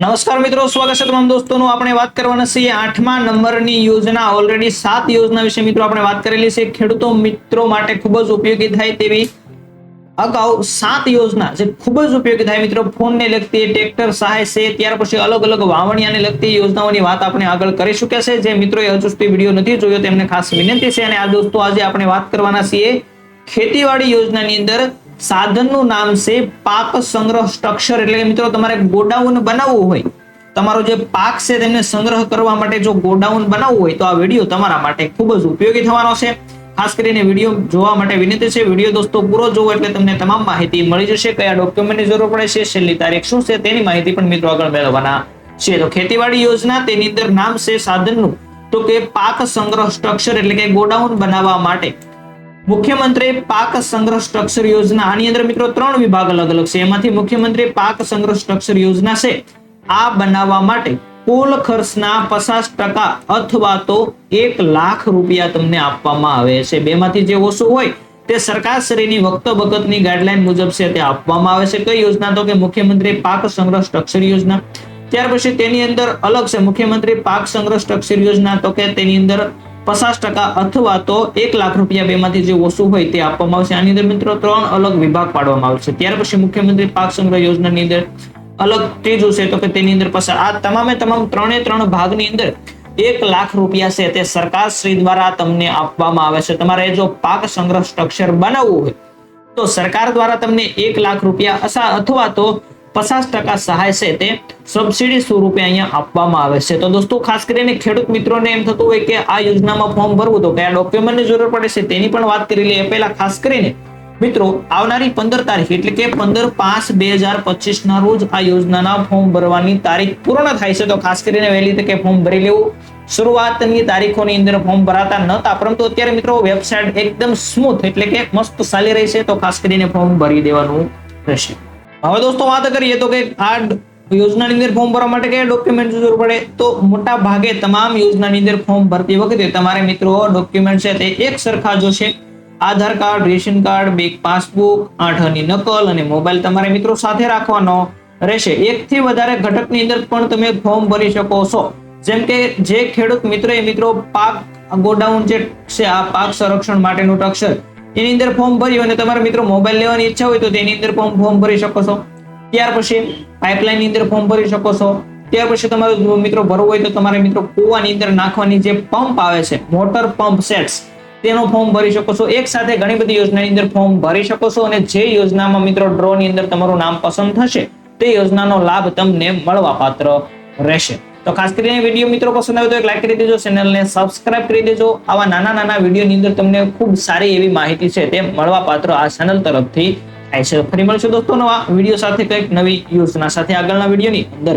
નમસ્કાર મિત્રો, સ્વાગત છે તમામ દોસ્તોનું. આપણે વાત કરવાના છીએ આઠમા નંબરની યોજના. ઓલરેડી સાત યોજના વિશે મિત્રો આપણે વાત કરેલી છે. ખેડૂતો મિત્રો માટે ખૂબ જ ઉપયોગી થાય તેવી અગાઉ સાત યોજના જે ખૂબ જ ઉપયોગી થાય. મિત્રો, ફોનને લગતી ટ્રેક્ટર સહાય છે. ત્યાર પછી અલગ અલગ વાવણિયાને લગતી યોજનાઓની વાત આપણે આગળ કરી ચૂક્યા છે. જે મિત્રોએ હજુ સુધી વીડિયો નથી જોયો, તેમને ખાસ વિનંતી છે. અને આ દોસ્તો, આજે આપણે વાત કરવાના છીએ ખેતીવાડી યોજનાની અંદર સાધનનું નામ છે પાક સંગ્રહ સ્ટ્રક્ચર એટલે કે મિત્રો તમારે ગોડાઉન બનાવવું હોય, તમારો જે પાક છે તેમને સંગ્રહ કરવા માટે જો ગોડાઉન બનાવવું હોય તો આ વીડિયો તમારા માટે ખૂબ જ ઉપયોગી થવાનો છે. ખાસ કરીને વીડિયો જોવા માટે વિનંતી છે. વીડિયો દોસ્તો પૂરો જોવો એટલે તમને તમામ માહિતી મળી જશે. કયા ડોક્યુમેન્ટની જરૂર પડે છે, છેલ્લી તારીખ શું છે તેની માહિતી પણ મિત્રો આગળ મેળવવાના છે. તો ખેતીવાડી યોજના તેની અંદર નામ છે સાધનનું. તો કે પાક સંગ્રહ સ્ટ્રક્ચર એટલે કે ગોડાઉન બનાવવા માટે મુખ્યમંત્રી પાક સંગ્રહ સ્ટ્રક્ચર યોજના. આની અંદર મિત્રો ત્રણ વિભાગ અલગ અલગ છે. એમાંથી મુખ્યમંત્રી પાક સંગ્રહ સ્ટ્રક્ચર યોજના છે. આ બનાવવા માટે કુલ ખર્ચના પચાસ ટકા અથવા તો એક લાખ રૂપિયા તમને આપવામાં આવે છે. બેમાંથી જે ઓછું હોય તે સરકાર શ્રેણી વખત વખતની ગાઈડલાઈન મુજબ છે તે આપવામાં આવે છે. કઈ યોજના? તો કે મુખ્યમંત્રી પાક સંગ્રહ સ્ટ્રક્ચર યોજના. ત્યાર પછી તેની અંદર અલગ છે. મુખ્યમંત્રી પાક સંગ્રહ સ્ટ્રક્ચર યોજના તો કે તેની અંદર પચાસ ટકા અથવા તો એક લાખ રૂપિયા બેમાંથી જે ઓછું હોય તે આપવામાં આવશે. આની અંદર મિત્રો ત્રણ અલગ વિભાગ પાડવામાં આવશે. ત્યાર પછી મુખ્યમંત્રી પાક સંગ્રહ યોજનાની અંદર અલગ ત્રીજું છે તો કે તેની અંદર પસાર. આ તમામે તમામ ત્રણે ત્રણ ભાગની અંદર એક લાખ રૂપિયા છે તે સરકાર શ્રી દ્વારા તમને આપવામાં આવે છે. તમારે જો પાક સંગ્રહ સ્ટ્રક્ચર બનાવવું હોય તો સરકાર દ્વારા તમને એક લાખ રૂપિયા અથવા તો પચાસ ટકા સહાય છે તે સબસિડી સ્વરૂપે અહીંયા આપવામાં આવે છે. તો દોસ્તો, ખાસ કરીને ખેડૂત મિત્રોને એમ થતું હોય કે આ યોજનામાં ફોર્મ ભરવું તો કયા ડોક્યુમેન્ટની જરૂર પડે છે તેની પણ વાત કરી લઈએ. પહેલા ખાસ કરીને મિત્રો, આવનારી પંદર તારીખ એટલે કે પંદર પાંચ બે હજાર પચીસ ના રોજ આ યોજનાના ફોર્મ ભરવાની તારીખ પૂર્ણ થાય છે. તો ખાસ કરીને વહેલી તકે ફોર્મ ભરી લેવું. શરૂઆતની તારીખોની અંદર ફોર્મ ભરાતા નતા પરંતુ અત્યારે મિત્રો વેબસાઇટ એકદમ સ્મૂથ એટલે કે મસ્ત ચાલી રહી છે. તો ખાસ કરીને ફોર્મ ભરી દેવાનું રહેશે. હવે દોસ્તો વાત કરીએ તો કે આ યોજનાની અંદર ફોર્મ ભરવા માટે કયા ડોક્યુમેન્ટ જરૂર પડે? તો મોટા ભાગે તમામ યોજનાની અંદર ફોર્મ ભરતી વખતે તમારે મિત્રો ડોક્યુમેન્ટ છે તે એક સરખા જોશે Aadhaar card, ration card bank passbook આઠની નકલ અને મોબાઈલ તમારે મિત્રો સાથે રાખવાનો રહેશે. એકથી વધારે ઘટકની અંદર પણ તમે ફોર્મ ભરી શકો છો. જેમ કે જે ખેડૂત મિત્રો એ મિત્રો પાક ગોડાઉન જે છે, આ પાક સંરક્ષણ માટેનું સ્ટ્રક્ચર એની અંદર ફોર્મ ભર્યું અને તમારા મિત્રો મોબાઈલ લેવાની ઈચ્છા હોય તો તેની અંદર ફોર્મ ફોર્મ ભરી શકો છો. ત્યાર પછી પાઇપલાઇનની અંદર ફોર્મ ભરી શકો છો. ત્યાર પછી તમારું મિત્રો ભરવું હોય તો તમારે મિત્રો કૂવાની અંદર નાખવાની જે પંપ આવે છે મોટર પંપ સેટ્સ તેનો ફોર્મ ભરી શકો છો. એક સાથે ઘણી બધી યોજનાની અંદર ફોર્મ ભરી શકો છો અને જે યોજનામાં મિત્રો ડ્રોની અંદર તમારું નામ પસંદ થશે, તે યોજનાનો લાભ તમને મળવા પાત્ર રહેશે. તો ખાસ કરીને વીડિયો મિત્રો પસંદ આવ્યો તો એક લાઈક કરી દેજો ચેનલને સબસ્ક્રાઇબ કરી દેજો. આવા નાના નાના વિડીયોની અંદર તમને ખૂબ સારી એવી માહિતી છે તે મળવા પાત્ર આ ચેનલ તરફથી થાય છે. ફરી મળશું દોસ્તો નવા વીડિયો સાથે કંઈક નવી યોજના સાથે આગળના વિડીયોની અંદર.